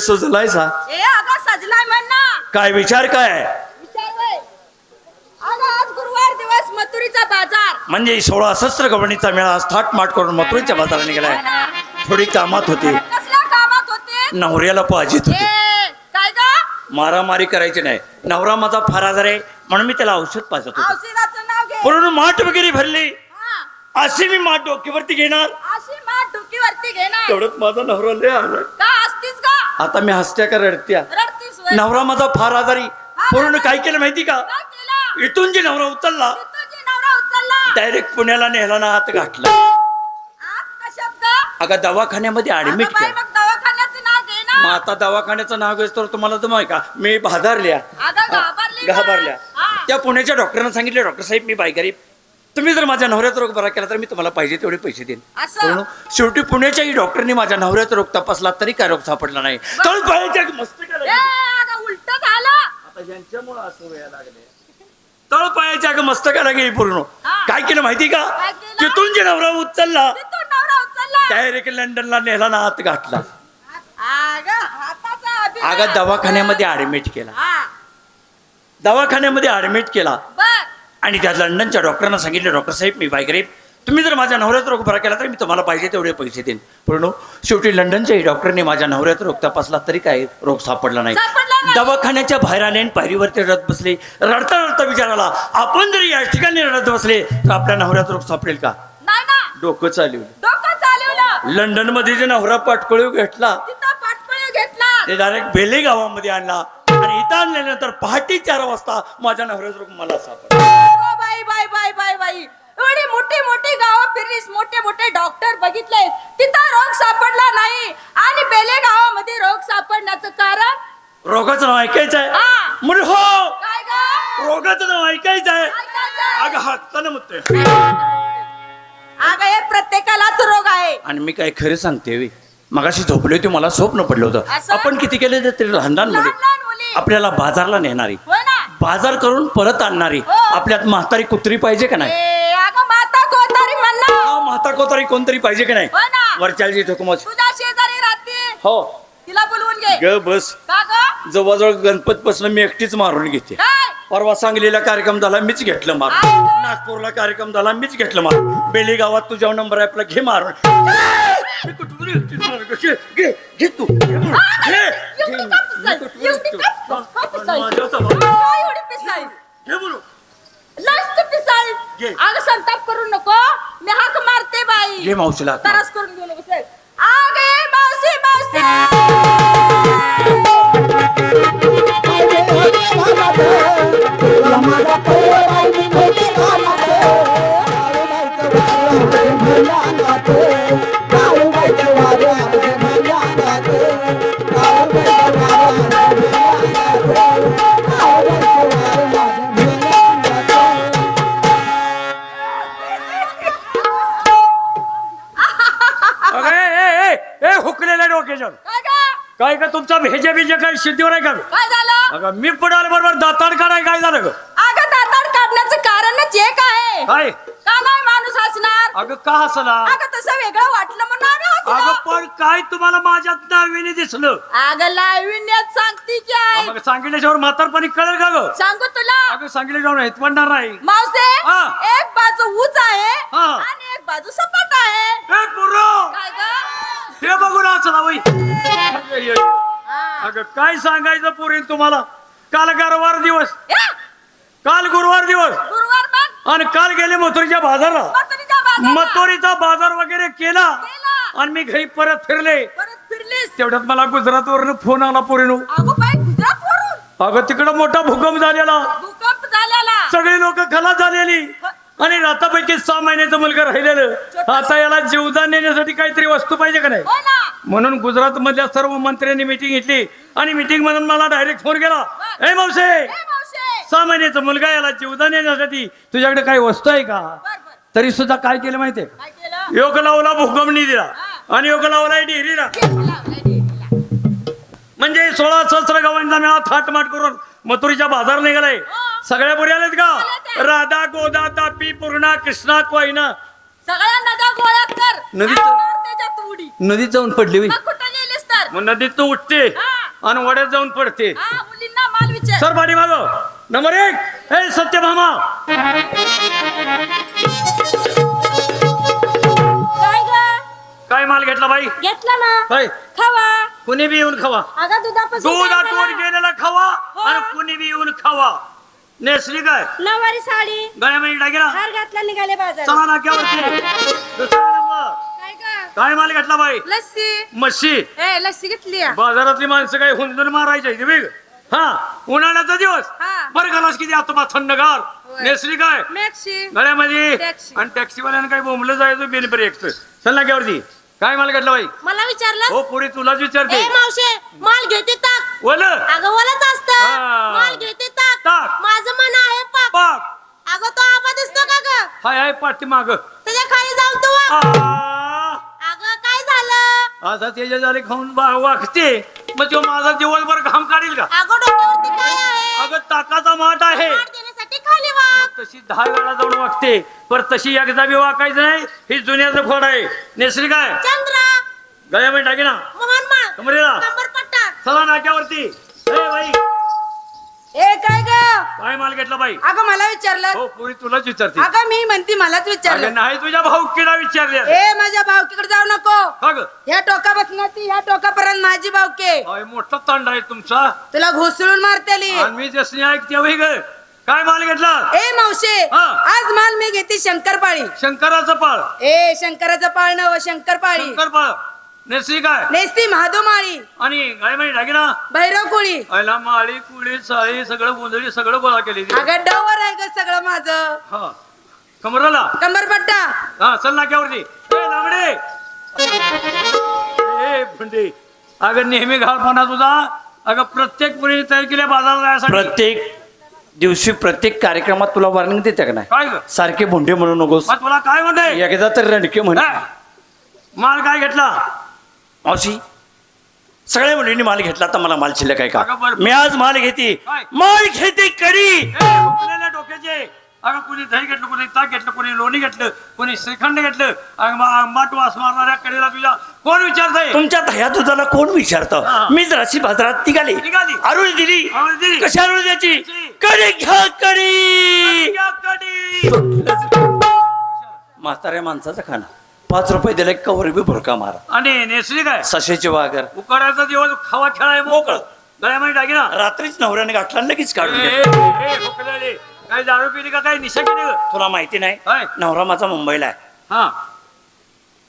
सुजलाय सा ए अगं सजलाय म्हण ना. काय विचार काय? आहे? विचार वय अगं आज गुरुवार दिवस मथुरीचा बाजार. म्हणजे सोळा शस्त्र गवणीचा मेळा आज थाट माट करून मथुरेच्या बाजारात निघालाय. थोडी कामात होती. कसल्या कामात होते? नवऱ्याला पाहिजेत ए होती काय ग? मारामारी करायची नाही. नवरा माझा फार आजार आहे म्हणून मी त्याला औषध पाजत होतो. औषधाचं नाव घे. म्हणून माठ वगैरे भरली. हा, अशी मी माठ घेणार. अशी डोकीवरती घे ना तेवढ्यात माझा नवरा लय आला का आता मी हसत्या का रडत्या? रडतीस वय. नवरा माझा फार आजारी. पूर्ण काय केलं माहिती का? काय केलं? इथून जे नवरा उचलला तुझी नवरा उचलला. डायरेक्ट पुण्याला नेला ना हात घातला. आत कशात ग अगं दवाखान्यामध्ये ऍडमिट बाई, केलं. मग दवाखान्याचं नाव घे ना. मग आता दवाखान्याचं नाव घेस तर तुम्हाला जमाय का? मी भादारल्या अगं घाबरली का? घाबरल्या. हा. त्या पुण्याच्या डॉक्टरांना सांगितले डॉक्टर साहेब मी बाय गरीब तुम्ही जर माझ्या नवऱ्याचा रोग बरा केला तर मी तुम्हाला पाहिजे तेवढे पैसे देईन. असं? शेवटी पुण्याच्याही डॉक्टरनी माझ्या नवऱ्याचा रोग तपासला तरी काय रोग सापडला नाही. तळ पायाच्या मस्त ए, अगं उलट झालं. आता ज्यांच्यामुळे असं व्हायला लागले तळ पायाच्या अगं मस्तकाला गेली पूर्ण. हा. काय केलं माहिती का? काय केलं? तिथून जे नवरा उचलला तिथून नवरा उचलला. डायरेक्ट लंडनला नेला ना हात घातला. अगं हाताचा अभिनय. अगं दवाखान्यामध्ये ऍडमिट केला. हा. दवाखान्यामध्ये ऍडमिट केला. बर. आणि त्या लंडनच्या डॉक्टरांना सांगितले डॉक्टर साहेब मी बायगरीब तुम्ही जर माझ्या नवऱ्याचा रोग बरा केला तर मी तुम्हाला पाहिजे तेवढे पैसे देईन. पूर्ण शेवटी लंडनच्याही डॉक्टरने माझ्या नवऱ्याचा रोग तपासला तरी काय रोग सापडला नाही. दवाखान्याच्या बाहेर आले आणि पायरीवरती रडत बसले. रडता रडता विचाराला आपण जर या ठिकाणी रडत बसले तर आपल्या नवऱ्याचा रोग सापडेल का? डोकं चालवलं. लंडनमध्ये जे नवरा पाटकोळीव घेतला ते डायरेक्ट बेले गावामध्ये आणला आणि इथं आणल्यानंतर पहाटे चार वाजता माझ्या नवऱ्याचा रोग मला सापडला. एवढी मोठी मोठी गावं फिरलीस मोठे मोठे डॉक्टर बघितले तिथं रोग सापडला नाही. आणि बेले गावामध्ये रोग सापडण्याचं कारण? रोगाचं नाव ऐकायचं आहे? हा. म्हणजे हो! काय ग? रोगाचं नाव ऐकायचं आहे. अगं हातानं म्हणतोय अगं हे प्रत्येकालाच रोग आहे. आणि मी काय खरं सांगते वे. मगाशी झोपले होते मला स्वप्न पडलं होतं. असं? आपण किती केले तरी लहान लहान मुली. लहान लहान मुली. आपल्याला बाजारला नेणारी. ना. बाजार करून परत आणणारी. हो. आपल्यात म्हातारी कुत्री पाहिजे का नाही? अगं माता कोतारी म्हणणार हा, म्हाता कोतारी कोणतरी पाहिजे का नाही हो ना वरच्याची ठोकमच तुझ्या शेजारी राहते हो तिला बोलवून घे ग बस का ग जवळजवळ गणपत पासून मी एकटीच मारून घेते काय परवा सांगलीला कार्यक्रम झाला मीच घेतलं मारून आ. नागपूरला कार्यक्रम झाला मीच घेतलं मारून बेली गावात तुझ्या नंबर आहे आपला घे मारून मी कुठून एकटीच मारून घे, घे घे तू घे मारून. घे. एवढी घे. पिसाई? कुठून एवढी एकटी- का- का पिसाई? माझ्यासमोर. काय एवढी पिसाई? घे म्हणून. लस्त अगं संताप करू नको मी हाक मारते बाई घे मावशीला मार. तरस करून घेऊ नको साहेब. अगं ये मावशी मावशी अगं, ए, ए, ए, ए, हुकलेल्या डोक्याच्या काय गं? काय का तुमचा भेजा भेजा काय सिद्धीवर आहे का? काय झालं? अगं मी पडाल बरोबर दाताड काढाय काय झालं ग? अगं दाताड काढण्याचं कारणच एक आहे. काय? का नाही माणूस हसणार? अगं का हसला अगं तसं वेगळं वाटलं म्हणून आम्ही अगं हसलो. पण काय तुम्हाला माझ्यात नाविने दिसलं? अगं लाविण्यात सांगते की आहे. मग सांगितल्याच्यावर म्हातारपणी कळेल का ग? सांगू तुला. अगं सांगितल्याच्यावर हेच म्हणणार नाही. मावसे हा. एक बाजू उच आहे हा. आणि एक बाजू सपाट आहे. ए पुरो! काय ग बघून बाई. अगं काय सांगायचं पुरीन तुम्हाला? काल गुरुवार दिवस. काल गुरुवार दिवस. गुरुवार मग आणि काल गेले मथुरीच्या बाजारला. मथुरीच्या बाजाराला मथुरीचा बाजार वगैरे केला. केला. आणि मी घरी परत फिरले. परत फिरलीस तेवढ्यात मला गुजरात वरून फोन आला पोरीनो. अगो बाई गुजरात वरून अगं तिकडं मोठा भूकंप झालेला. भूकंप झालेला. सगळी लोक खलास झालेली. आणि रातापैकी सहा महिन्याचा मुलगा राहिलेलं. आता याला जीवदान नेण्यासाठी काहीतरी वस्तू पाहिजे का नाही? हो म्हणून गुजरात मधल्या सर्व मंत्र्यांनी मिटिंग घेतली. आणि मिटिंग मधून मला डायरेक्ट फोन केला. ए मावशे! सहा महिन्याचा मुलगा याला जीवदान येण्यासाठी तुझ्याकडे काही वस्तू आहे का? तरी सुद्धा काय केलं माहितीये योग लावला भूकंपनी दिला. आणि योग लावला लावला, म्हणजे सोळा सहस्र गवांचा मेळा थाटमाट करून मथुरीच्या बाजार निघालाय. सगळ्या पुरी आल्यात का. राधा गोदा तापी पूर्णा कृष्णा कोयना नदीत- नदीत जाऊन पडली होय. मग कुठं गेलीस तर? मग नदीत तू उठते हा. आणि वड्यात जाऊन पडते. हा मुलींना माल विचार. सर पाठी माग. नंबर एक. हे सत्यभामा. काय ग? काय माल घेतला बाई? घेतला ना. काय खावा. कुणी बी येऊन खावा. अगं दुधापासून दूध काय आटवून झालं? गेलेला खावा हो. आणि कुणी बी येऊन खावा. नेसली काय? नऊवारी साडी. गळ्यामध्ये टाकेला हार घातला निघाले बाजार चला नाक्यावरती दुसरा नंबर काय माल घेतला बाई? लस्सी. ए लस्सी घेतली आ. बाजारातली माणसं काही हुंदून मारायची वेग हा उन्हाळ्याचा दिवस. हा. बरं घालास किती आता थंडगार होय. नेसली काय? मॅक्सी. गळ्यामध्ये. टॅक्सी. आणि टॅक्सीवाल्यानं काही बोंबलं जायचं बेन ब्रेक चल नाक्यावरती काय माल घेतला बाई? मला विचारलं हो पुरी तुलाच विचारते. ए मावशे माल घेते ताक. बोल अगं ओलच असत. हा. माल घेते ताक. ताक. माझं मन आहे पाक. पाक. अगं तो आबा दिसतो का ग? हाय हाय पाठी माग. त्याच्याखाली जाऊन तू वाग. अगं काय झालं? आता त्याच्या झाले खाऊन बा- वागते. मग तो माझा दिवसभर घाम काढील का? अगं डोक्यावरती काय आहे? अगं ताकाचा माठ आहे. वाग तशी दहा वेळा जाऊन वागते. पर तशी एकदा बी वाकायचं नाही ही जुन्याचं खोड आहे. नेसरी काय? चंद्र. गळ्यामध्ये टाकी ना. मोहन माळ कमरेला. कंबर पट्टा चला नाक्यावरती. ए बाई. ए काय ग? काय माल घेतला बाई? अगं मला विचारलं. हो पुरी तुलाच विचारते. अगं मी म्हणती मलाच अगं विचारलं नाही तुझ्या भाऊ किडा विचारले. ए माझ्या भावकीकडे जाऊ नको. का ग? ह्या टोकापासून ती ह्या टोकापर्यंत माझी भावके अय, मोठा तांड आहे तुमचा. तुला घुसळून मारतेली. आणि मी जसं ऐकते ग? काय माल घेतला? ए मावशे हा. आज माल मी घेते शंकरपाळी. शंकराचा पाळ. ए शंकराचं पाळ नव शंकरपाळी. शंकर पाळ नेसरी काय? नेसती महादोमाळी आणि गळ्यामध्ये टाकी ना? भैरव कुळी. आयला माळी कुळी साळी सगळं गोंधळी सगळं गोळा केली ती. अगं डवर आहे ग सगळं माझं. हा. कमराला? कंबरपट्टा. हा चल नाक्यावरती ए लांबडे. ए भंडे. अगं नेहमी घालपणा तुझा. अगं प्रत्येक मुलीने तयार केल्या बाजारात प्रत्येक दिवशी प्रत्येक कार्यक्रमात तुला वॉर्निंग देते का नाही? काय ग? सारखे भोंडे म्हणू नकोस. मग तुला काय म्हणते? एकदा तर रणके म्हण. माल काय घेतला? मावशी सगळ्या मुलींनी माल घेतला तर मला माल शिल्लक आहे का? बरं. मी आज माल घेते. काय? माल घेते कडी ए, डोक्याचे. अगं कुणी दही घेतलं कुणी ताक घेतलं कुणी लोणी घेतलं कुणी श्रीखंड घेतलं. अगं वास मारणाऱ्या कडेला तुझ्या कोण विचारतंय? तुमच्या दह्या दुधाला कोण विचारतं? हा. मी जराशी बाजारात निघाली. निघाली. आरुळी दिली. आरुळी दिली. कशी आरुळी द्यायची? कडी घ्या कडी. म्हाताऱ्या माणसाचं खाणं. पाच रुपये दिले कवर बी भुरका मारा. आणि नेसली काय? सशेचे वागर. उकाड्याचा दिवस खावा खेळाय मोकळ. गळ्यामध्ये टाकी ना. रात्रीच नवऱ्याने गाठला लगेच काढून ए, घेतला. ए, ए, हुकलेले. काय दारू पिली का? काय निशा केली का? तुला माहिती नाही? काय? नवरा माझा मुंबईला आहे. हा.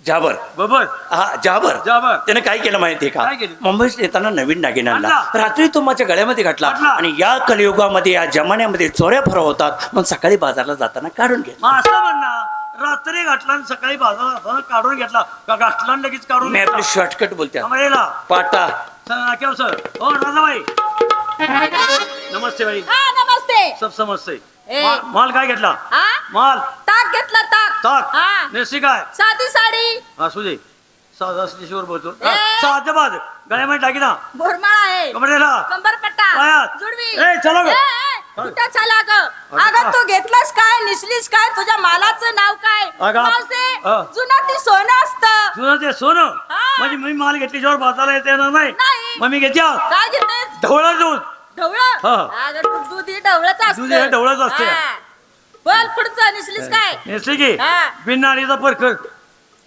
जाबर. बबर. हा जाबर. जाबर. त्याने काय केलं माहितीये का? काय केलं? मुंबईत येताना नवीन दागिना आणला. आणला. रात्री तो माझ्या गळ्यामध्ये घातला. घातला. आणि या कलियुगामध्ये या जमान्यामध्ये चोऱ्या फर होतात. मग सकाळी बाजारला जाताना काढून घेतला. मग असं म्हणणार रात्री घातला आणि सकाळी बाजारात जाताना काढून घेतला. का घातला आणि लगेच काढून मी घेतला. आपली शॉर्टकट बोलते पाटा. केव सर. हो राजाबाई. नमस्ते भाई हा नमस्ते. सब समजते ए. माल काय घेतला? हा? माल. ताक घेतला ताक ताक हा. नेसी काय? साधी साडी. असू दे. साधा स्टेशवर बोलतो. ए. साध्या बाद गळ्यामध्ये टाकी ना. बोरमाळ आहे. कमरेला. कंबर पट्टा पायात. जुडवी. ए, चला ग. ए, ए, कुठं चला ग? अगं, अगं का? तू घेतलास काय? निसलीस काय? तुझ्या मालाचं नाव काय? अगं, मावसे. जुना ती सोनं असतं. तुझं ते सोनं? हा. म्हणजे मी माल घेतल्याशिवार बाजारला येता येणार नाही. नाही. मग मी काय घेतेस ढवळा दूध. ढवळं? हा. अगं तू दूध हे ढवळच असतं दूध हे ढवळंच असतं. बोल पुढचं निसलीस काय? नेसली की? हा. बिननाडीचा परकर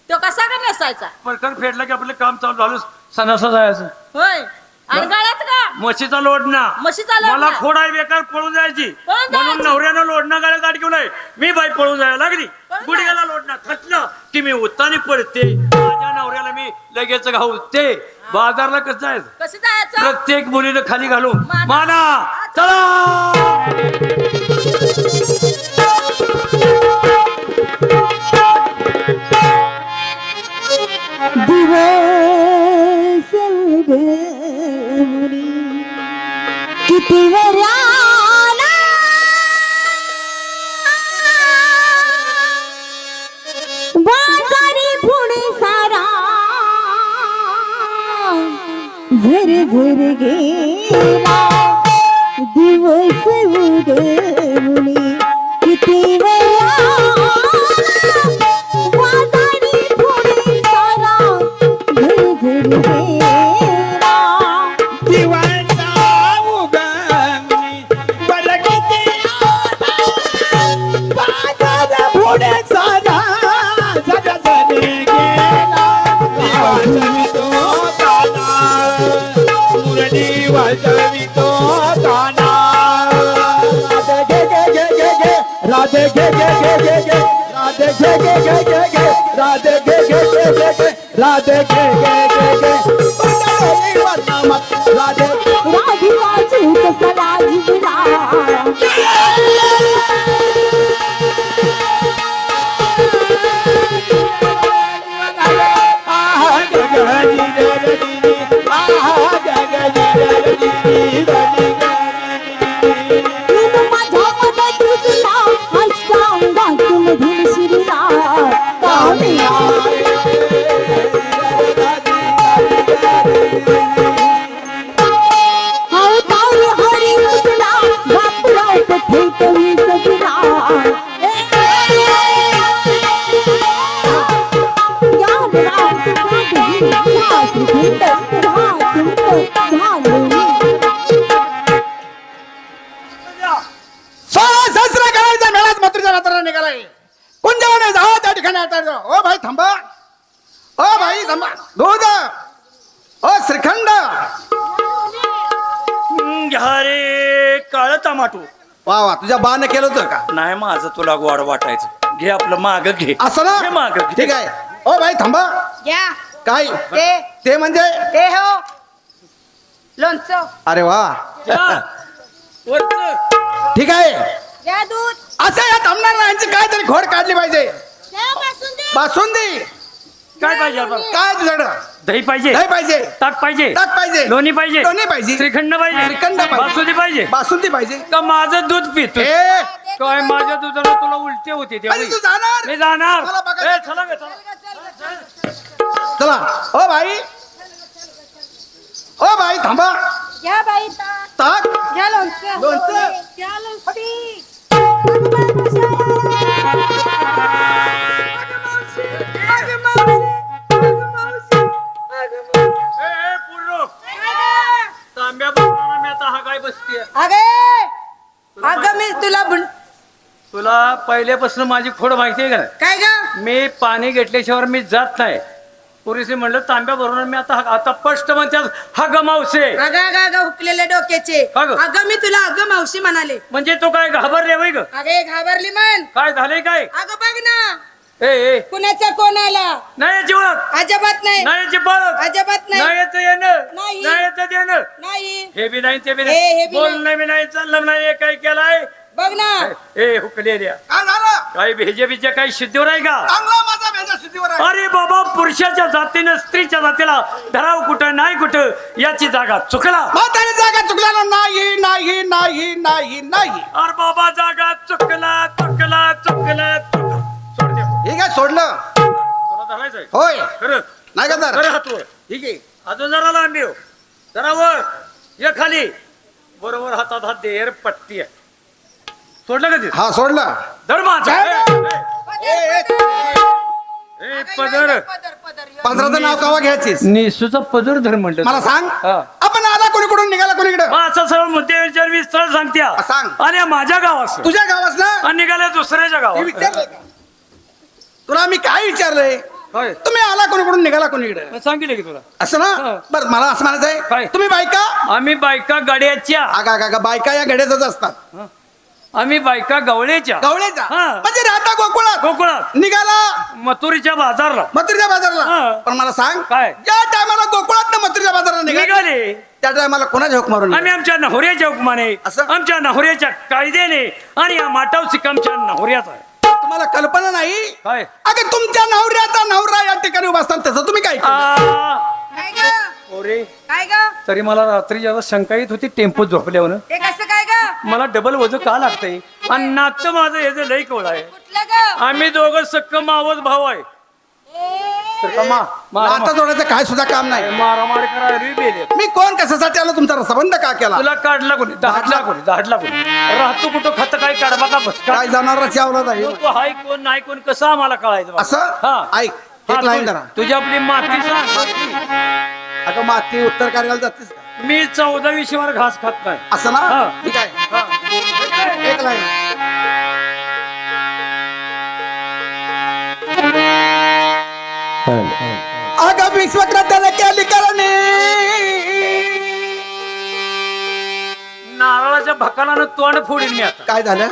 तो कसा का नेसायचा? परकर फेडला की आपलं काम चालू झालं सणासं जायचं. होय. आणि गळ्यात का? म्हशीचा लोडणा म्हशीचा लोडणा. मला खोडाय बेकार पळून जायची. पळून म्हणून जायची. नवऱ्यानं लोडणा गाड्या गाडी घेऊन मी बाई पळून जायला लागली. पळून गुडघ्याला लोडणा खटलं की मी उत्तानी पडते माझ्या नवऱ्याला मी लगेच घावते बाजारला कसं जायचं? कसं जायचं? प्रत्येक मुलीनं खाली घालून. माना. माना. चला. दिवस उगवणे किती वराला बाजारी पुणे सारा झर झर गेला दिवस उगवले किती वेळा माझं तुला गोड वाटायचं. घे आपलं माग घे. असं घे ना माग ठीक आहे. ओ भाई थांबा. घ्या. काय? ते. ते म्हणजे? ते हो. लोणचं. अरे वा. वरचं. ठीक आहे. घ्या दूध. असं या थांबणार नाही. यांची काय तरी घोड काढली पाहिजे. बासुंदी. काय पाहिजे आपण? काय तुझ्याकडं दही पाहिजे. दही पाहिजे. ताक पाहिजे. ताक पाहिजे. लोणी पाहिजे. लोणी पाहिजे. श्रीखंड पाहिजे. श्रीखंड पाहिजे. बासुंदी पाहिजे. बासुंदी पाहिजे. का माझं दूध पितो ए काय माझ्या दुधाला तुला उलटे होते ते अरे तू जाणार. मी जाणार. मला बघायचं. ए, चला गे, चला. चला. ओ भाई ओ भाई थांबा. घ्या बाई ताक. ताक. घ्या लोणचं. लोणचं. घ्या लोणची. बसते अगे! अगं मी तुला तुला पहिल्यापासून माझी खोड माहिती आहे का नाही? काय ग? मी पाणी घेतल्याशिवाय मी जात नाही. पुरीशी म्हणलं तांब्या भरून मी आता आता स्पष्ट म्हणतात हा गमावसे अगं अगं अगं हुकलेले डोक्याचे. का ग? अगं मी तुला अगं मावशी म्हणाले. म्हणजे तू काय घाबरले वय ग? अगे घाबरली मन काय झालंय काय? अगं बघ ना. ए ए. कुणाचा कोण आला? नाही याची ओळख. अजिबात नाही. नाही याची बळख अजिबात नाही. नाही याचं येणं. नाही. नाही याचं देणं. नाही. हे बी नाही ते बी हे- हे नाही बी बोलणं बी नाही चाललं नाही हे काय केलाय? बघ ना. ए हुकले द्या काय झालं? काही भेजे बिजे काही सिद्धीवर आहे का? चांगला माझा भेजा शुद्धीवर आहे. अरे बाबा पुरुषाच्या जातीनं स्त्रीच्या जातीला धराव कुठं नाही कुठं याची जागा चुकला. म्हातारी जागा चुकला ना नाही नाही नाही नाही नाही. अरे बाबा जागा होय. खरं. नाही का खरं ठीक आहे. अजून जरा लांबी हो जरा वर. ये खाली. बरोबर हातात हात दे. रे पट्टी आहे. सोडलं का ते? हा सोडलं. धर माझा? ए, पदर पदर पदर. पंधराचं नाव कवा घ्यायचीस? निसूचा पदर धर म्हणलं मला सांग. हा. आपण आला कोणी कुठून निघाला कोणीकडे? असं सरळ मुद्दे विचार मी सरळ सांगत्या सांग. आणि माझ्या गावात तुझ्या गावास ना? आणि निघाल्या दुसऱ्याच्या गावात विचारलंय का? तुला मी काय विचारलंय? काय तुम्ही आला कोणी कुठून निघाला कोणीकडे? मग सांगितलं की तुला. असं. ना? बर मला असं म्हणायचंय. काय? तुम्ही बायका? आम्ही बायका गाड्याच्या. आगा आगा बायका या गड्याच असतात. आम्ही बायका गवळ्याच्या गवळ्याचा हा. म्हणजे राहता गोकुळात? गोकुळात. निघाला? मथुरीच्या बाजारला. मथुरीच्या बाजारला. पण मला सांग काय? ज्या टायमाला गोकुळात ना मथुरीच्या बाजारला निघाले? निघाले. त्या टायमाला कोणाच्या हुक मारून आम्ही आमच्या नहोऱ्याच्या हुकमाने असं? आमच्या नहोऱ्याच्या कायद्याने आणि या माटाव सिकमच्या नहोऱ्याचा आहे. तुम्हाला कल्पना नाही? काय? अगं तुमच्या नवऱ्याचा नवरा या ठिकाणी उभा असताना त्याचं तुम्ही काय केलं? आ, काय ग? ओरे. काय ग? तरी मला रात्री जेव्हा शंका येत होती टेम्पो झोपल्यावर ते कसं काय ग? मला डबल वजन का लागतंय? आणि नातं माझं हे जे लई कोळ आहे. कुठलं ग? आम्ही दोघं सक्क मावस भाऊ आहे. तर का मारा- नातं जोडायचं काय सुद्धा काम नाही. मारामारी करायला रे बेले मी कोण कशासाठी आलो तुमचा संबंध का केला? तुला काढला कोणी? दाढला कोणी? दाढला कोणी? राहतो कुठं खत काय काढ बघा बस? काय जाणारच यावला नाही तो हाय कोण नाही कोण कसं आम्हाला कळायचं बाबा? असं? हा. ऐक हा, एक लाईन तू- करा तुझी आपली माती सांग. माती. अगं माती उत्तर कार्याला जातेस का? मी चौदा विषयावर घास खात नाही. असं ना? हा. ठीक आहे. हा. एक लाईन अगं विश्वक्रताला केली करणे. नारळाच्या भकालानं तोंड फोडीन मी आता. काय झालं?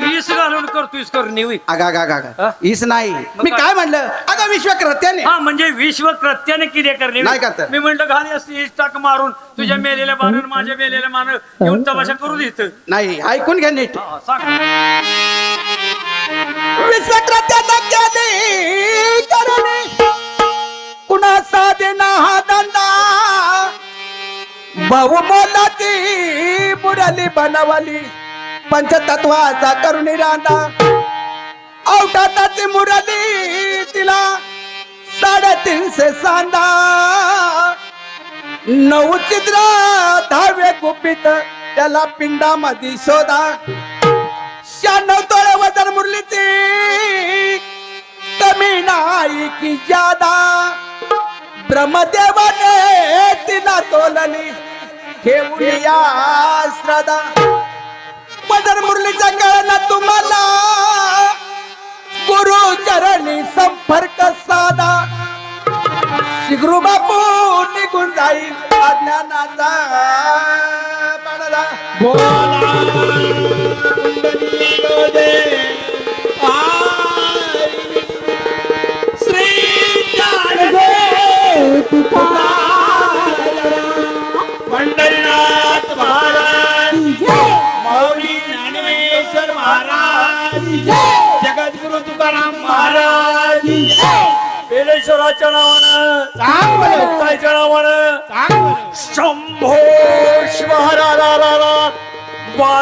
वीस घालून करतोयस कर निवी. अगा अगा अगा हीच नाही. मी काय? म्हणलं? अगं विश्वक्रत्याने हा म्हणजे विश्व कृत्याने किती करणे नाही करता. मी म्हणलं घाली असती टाक मारून. तुझ्या मेलेल्या बाणून माझ्या मेलेल्या मान येऊन तमाशा करू देत नाही ऐकून घ्या नीट. सांग. केली करणे. कुणाचा देना हा दंडा ती मुरली बनवली पंचतत्वाचा करुणी रांदा. ती मुरली तिला साडेतीनशे सांदा. नऊ चित्र दहावे गुपित त्याला पिंडामध्ये शोधा. शहाण्णव तोळे वजन मुरलीची कमी नाही की जादा. ब्रह्मदेवाने तिला तोलली. ठेवून या श्रद्धा. वजन मुरलीचा कळना तुम्हाला. गुरु चरणी संपर्क साधा. शिगरू बापू निघून जाईल अज्ञानाचा बोला.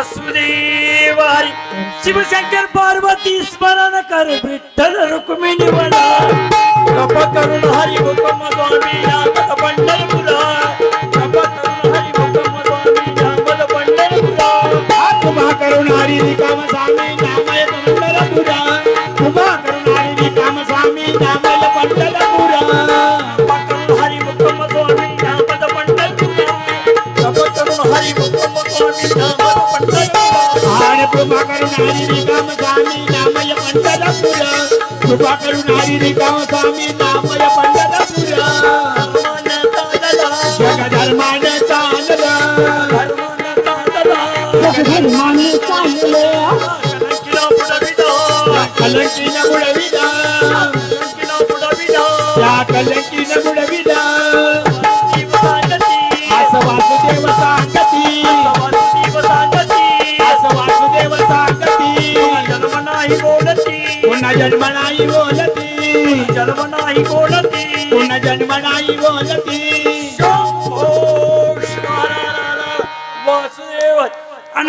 वासुदेव हरी शिवशंकर पार्वती स्मरण कर विठ्ठल रुक्मिणी म्हणा कृपा करून हरी हुकम हरी रिकाम स्वामी नामय पंढरपुरा कृपा करून हरी रिकाम स्वामी नामय पंढरपुरा बोलती वासुदेव. अन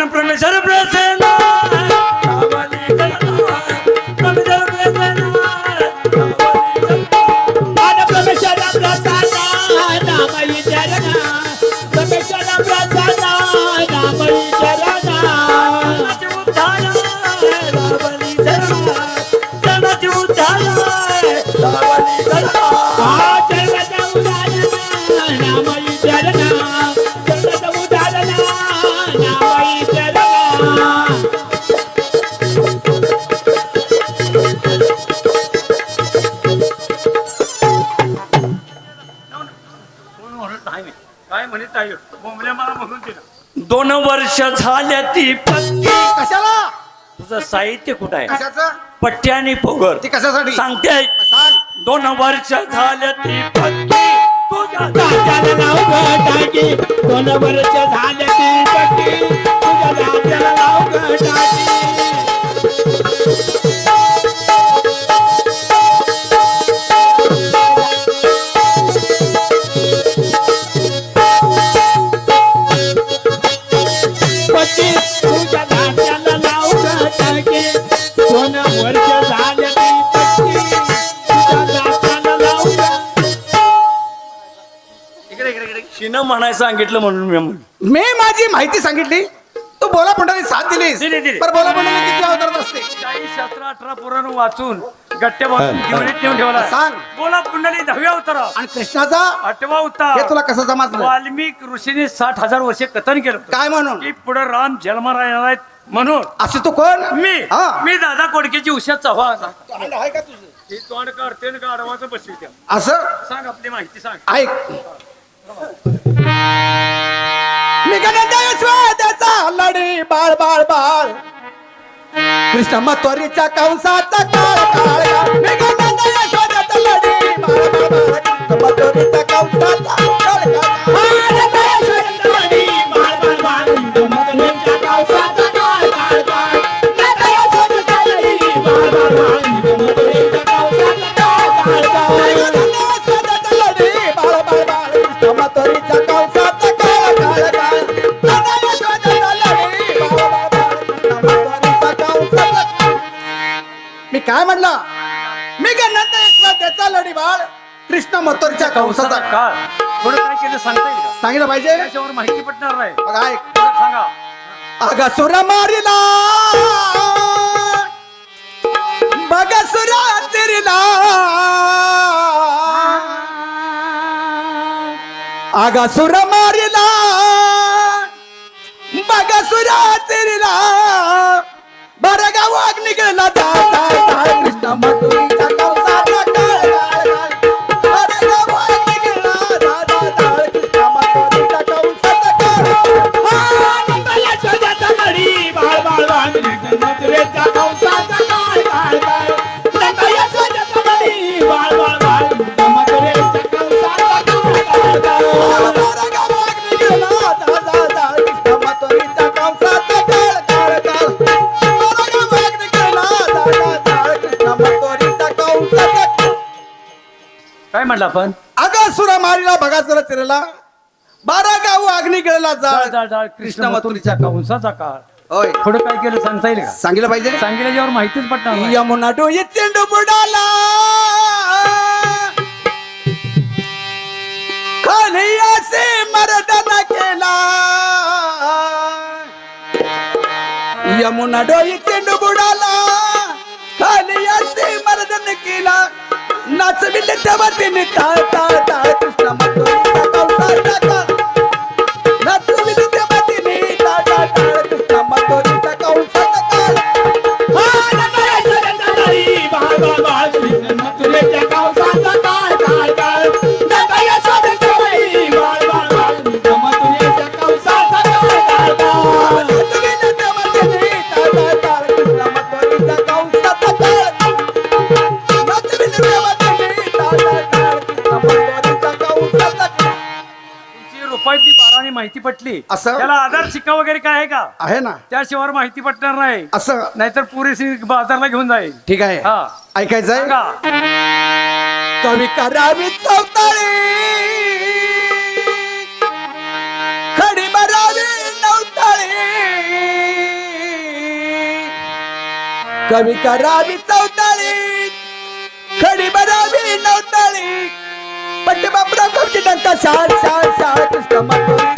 दोन वर्ष झाल्या ती पत्ती कशाला? तुझं साहित्य कुठं आहे? कशाचं? पट्टी आणि पोगर ती कशासाठी? सांगते. सांग. दोन वर्ष झाल्या ती पत्ती तुझ्या नाव गटाकी दोन वर्ष झाले ती पट्टी तुझ्या राजाला नाव पट्टी नाही सांगितलं म्हणून मी म्हणलो. मी माझी माहिती सांगितली. तू बोला पंढरी साथ दिलीस. दिली, दिली. बरं बोला पंढरी किती अवतारात असते चाळीस शास्त्र अठरा पुराण वाचून गट्ट्या बांधून दिवळीत नेऊन ठेवला. सांग. बोला कुंडली दहाव्या उतारा आणि कृष्णाचा आठवा हे उतार तुला कसं समजलं वाल्मिक ऋषीने साठ हजार वर्षे कथन केलं. होतं. काय म्हणून? की पुढे राम जन्माला येणार आहेत म्हणून. असं तू कोण? मी. हा. मी दादा कोडकेची उषा चव्हाण. आहे का तुझं? ही तोंड करते आणि गाढवाचं बसवित्या असं? सांग आपली माहिती सांग. ऐक. लढी बाळ बाळ बाळ कृष्ण मथोरीच्या कंसाचा काळ काळ काळ. निघण्याचा लढी बाळ बाळ बाळ कृष्ण मथोरीच्या कंसाचा मथोरीच्या कंसाचा काळ. काय केलं सांगता येईल का? सांगितलं पाहिजे? त्याच्यावर माहिती पटणार नाही. बघा ऐक थोडं सांगा. अग सुर मारिला. बघ सुरा तिरला. अग सुर मारिला. बघ सुरा तिरला. बर गाव निघला जाळ आपण? सुरा मारीला बघा सुरा तिरला बारा गाव अग्नी गिळला जाळ. कृष्ण मथुरीच्या कंसाचा काळ. होय. थोडं काय केलं सांगता येईल का? सांगितलं पाहिजे सांगितल्याच्यावर माहितीच नाही. यमुना डोये चेंडू बुडाला. खाली असे मर्दन केला. यमुना डोई चेंडू बुडाला. खाली असे मर्दन केला. नाचविले तेव्हा तिने टाळ टाळ टाळ कृष्ण म्हणतो असं? त्याला आधार शिक्का वगैरे काय आहे का? आहे ना. त्याशिवाय माहिती पटणार नाही. असं. नाहीतर पुरेशी बाजारला घेऊन जाईल. ठीक आहे. हा. ऐकायचंय सांगा. कवी करावी चौताळी खडी भरावी नवताळी कवी करावी चौताळी खडी भरावी नवताळी पट्टे बापरा कवची शाळ शाळ शाळ कृष्ण मथुरीचा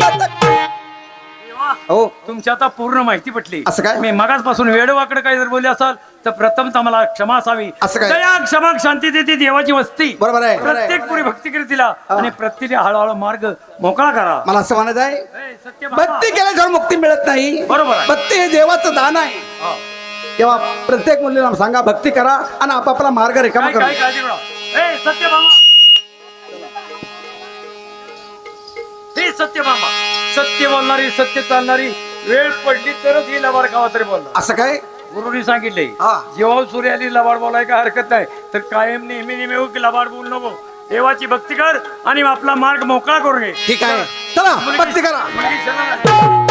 हो तुमची आता पूर्ण माहिती पटली असं काय? मी मगाचपासून वेडवाकडे काही जर बोलले असाल तर प्रथम मला क्षमा असावी असं काय? दया क्षमा शांती देते देवाची वस्ती बरोबर आहे. प्रत्येक पुरी भक्ती करी तिला आणि प्रत्येक हळूहळू मार्ग मोकळा करा मला असं म्हणायचं आहे ए, सत्यभामा. भक्ती केल्याशिवाय मुक्ती मिळत नाही बरोबर आहे. भक्ती हे देवाचं दान आहे हा. तेव्हा प्रत्येक मुलीला सांगा भक्ती करा आणि आपापला मार्ग रिकामा काय काय करा काळजी करा ए सत्यभामा हे सत्यभामा सत्य बोलणारी सत्य चालणारी वेळ पडली तरच ही लबाड गावा तरी बोलणार. असं काय? गुरुनी सांगितले हा. जेव्हा सूर्य आली लबाड बोलाय काय हरकत नाही तर कायम नेहमी नेहमी उग लबाड बोलू नको. देवाची भक्ती कर आणि आपला मार्ग मोकळा करून घे. ठीक आहे. चला भक्ती करा.